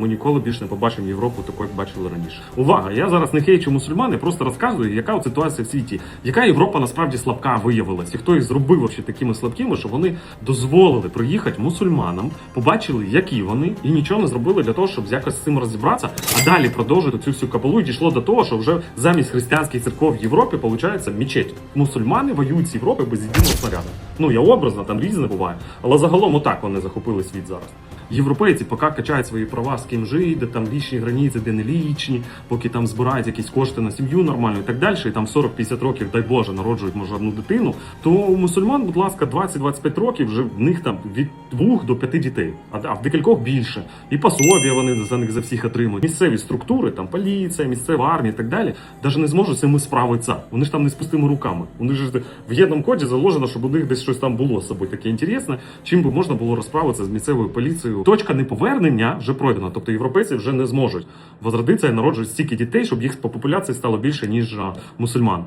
Ми ніколи більше не побачимо Європу такою, як бачили раніше. Увага! Я зараз не хейчу мусульман, я просто розказую, яка ситуація в світі, яка Європа насправді слабка виявилась, і хто їх зробив вообще такими слабкими, що вони дозволили приїхати мусульманам, побачили, які вони, і нічого не зробили для того, щоб якось з цим розібратися. А далі продовжити цю всю кабалу і дійшло до того, що вже замість християнських церков в Європі виходить мечеть. Мусульмани воюють з Європи без єдиного снаряду. Ну я образно, там різне буває, але загалом отак вони захопили світ зараз. Європейці поки качають свої права з ким жити, там лічні границі, де не лічні, поки там збирають якісь кошти на сім'ю нормальну і так далі, і там 40-50 років, дай Боже, народжують може одну дитину, то у мусульман, будь ласка, 20-25 років вже в них там від двох до п'яти дітей, а, в декількох більше. І пособія вони за них за всіх отримують. Місцеві структури, там поліція, місцева армія і так далі, навіть не зможуть з справитися. Вони ж там не з пустими руками. Вони ж в єдному коді заложено, щоб у них десь щось там було з собою таке інтересне, чим би можна було розправитися з місцевою поліцією. Точка неповернення вже пройдена, тобто європейці вже не зможуть возродитися і народжують стільки дітей, щоб їх по популяції стало більше ніж мусульман.